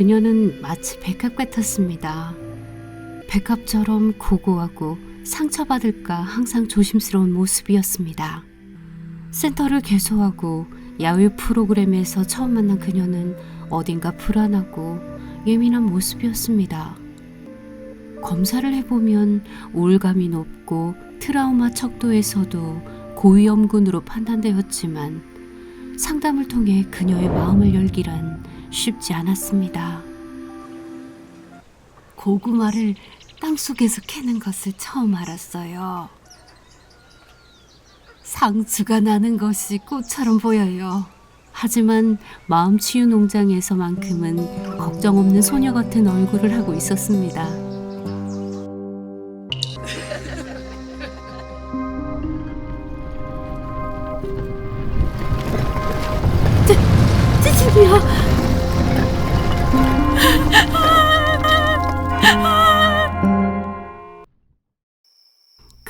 그녀는 마치 백합 같았습니다. 백합처럼 고고하고 상처받을까 항상 조심스러운 모습이었습니다. 센터를 개소하고 야외 프로그램에서 처음 만난 그녀는 어딘가 불안하고 예민한 모습이었습니다. 검사를 해보면 우울감이 높고 트라우마 척도에서도 고위험군으로 판단되었지만 상담을 통해 그녀의 마음을 열기란 쉽지 않았습니다. 고구마를 땅속에서 캐는 것을 처음 알았어요. 상추가 나는 것이 꽃처럼 보여요. 하지만 마음 치유 농장에서만큼은 걱정 없는 소녀 같은 얼굴을 하고 있었습니다. 찌질이야.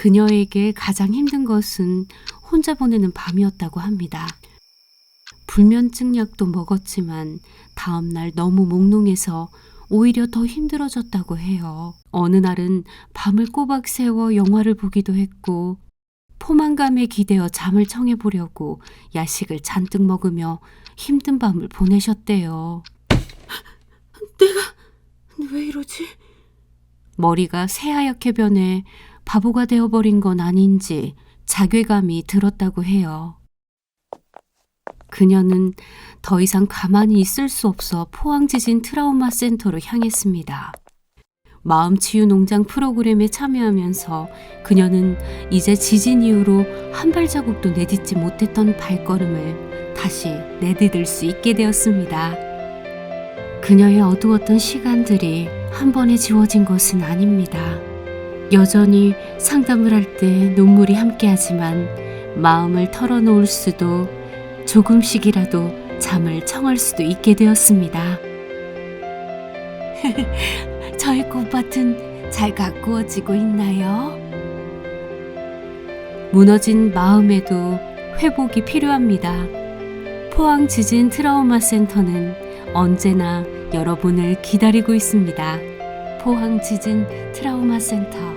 그녀에게 가장 힘든 것은 혼자 보내는 밤이었다고 합니다. 불면증 약도 먹었지만 다음날 너무 몽롱해서 오히려 더 힘들어졌다고 해요. 어느 날은 밤을 꼬박 새워 영화를 보기도 했고 포만감에 기대어 잠을 청해 보려고 야식을 잔뜩 먹으며 힘든 밤을 보내셨대요. 내가 왜 이러지? 머리가 새하얗게 변해 바보가 되어버린 건 아닌지 자괴감이 들었다고 해요. 그녀는 더 이상 가만히 있을 수 없어 포항지진 트라우마 센터로 향했습니다. 마음치유 농장 프로그램에 참여하면서 그녀는 이제 지진 이후로 한 발자국도 내딛지 못했던 발걸음을 다시 내디딜 수 있게 되었습니다. 그녀의 어두웠던 시간들이 한 번에 지워진 것은 아닙니다. 여전히 상담을 할 때 눈물이 함께하지만 마음을 털어놓을 수도 조금씩이라도 잠을 청할 수도 있게 되었습니다. 저의 꽃밭은 잘 가꾸어지고 있나요? 무너진 마음에도 회복이 필요합니다. 포항 지진 트라우마 센터는 언제나 여러분을 기다리고 있습니다. 포항 지진 트라우마 센터